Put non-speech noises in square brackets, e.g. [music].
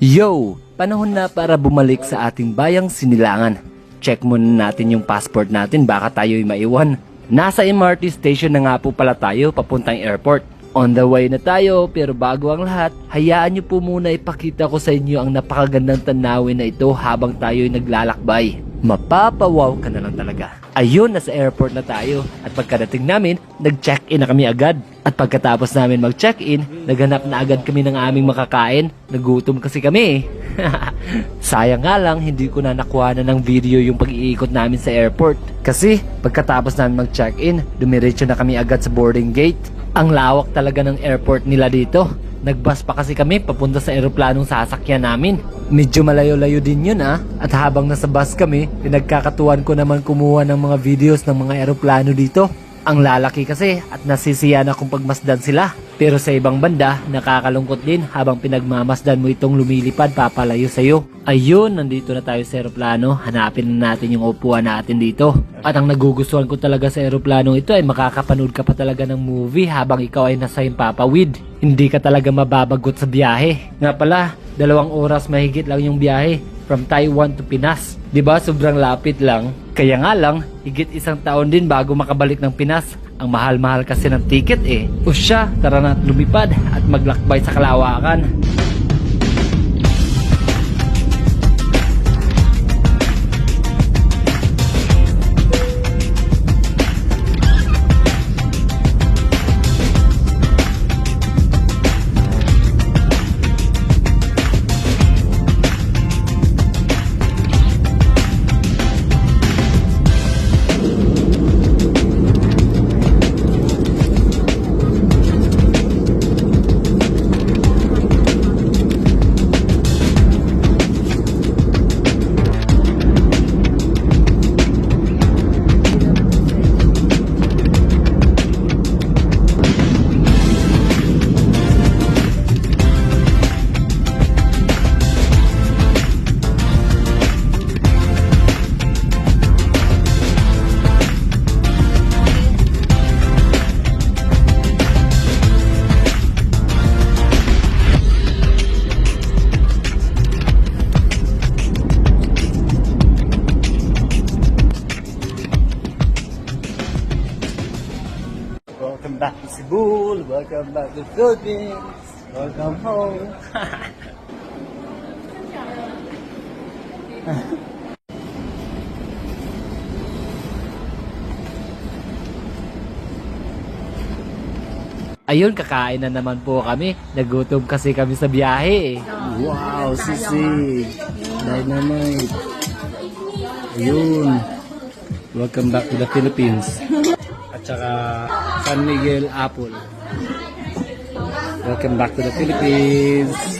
Yo! Panahon na para bumalik sa ating bayang sinilangan. Check muna natin yung passport natin baka tayo'y maiwan. Nasa MRT station na nga po pala tayo papuntang airport. On the way na tayo pero bago ang lahat, hayaan niyo po muna ipakita ko sa inyo ang napakagandang tanawin na ito habang tayo'y naglalakbay. Mapapawaw ka na lang talaga. Ayun, nasa airport na tayo. At pagkadating namin, nag-check-in na kami agad. At pagkatapos namin mag-check-in, naghanap na agad kami ng aming makakain. Nagutom kasi kami eh. [laughs] Sayang nga lang, hindi ko na nakuha na ng video yung pag-iikot namin sa airport. Kasi, pagkatapos namin mag-check-in, dumiretso na kami agad sa boarding gate. Ang lawak talaga ng airport nila dito. Nagbus pa kasi kami papunta sa eroplanong sasakyan namin. Medyo malayo-layo din yun ah. At habang nasa bus kami, pinagkakatuwan ko naman kumuha ng mga videos ng mga eroplano dito. Ang lalaki kasi at nasisiyan akong pagmasdan sila. Pero sa ibang banda, nakakalungkot din habang pinagmamasdan mo itong lumilipad papalayo sa'yo. Ayun, nandito na tayo sa eroplano. Hanapin na natin yung upuan natin dito. At ang nagugustuhan ko talaga sa eroplano ito ay makakapanood ka pa talaga ng movie habang ikaw ay nasa Himpapawid. Hindi ka talaga mababagot sa biyahe. Nga pala, dalawang oras mahigit lang yung biyahe from Taiwan to Pinas. ba sobrang lapit lang? Kaya nga lang, higit isang taon din bago makabalik ng Pinas. Ang mahal-mahal kasi ng ticket eh. O siya, tara na lumipad at maglakbay sa kalawakan. Welcome back to Cebu. Welcome back to Philippines. Welcome home. Ayun, kakain na naman po kami. Nagutom kasi kami sa biyahe. eh. Wow, sisig. Dynamite. Ayun. Welcome back to the Philippines. At saka San Miguel Apple. Welcome back to the Philippines.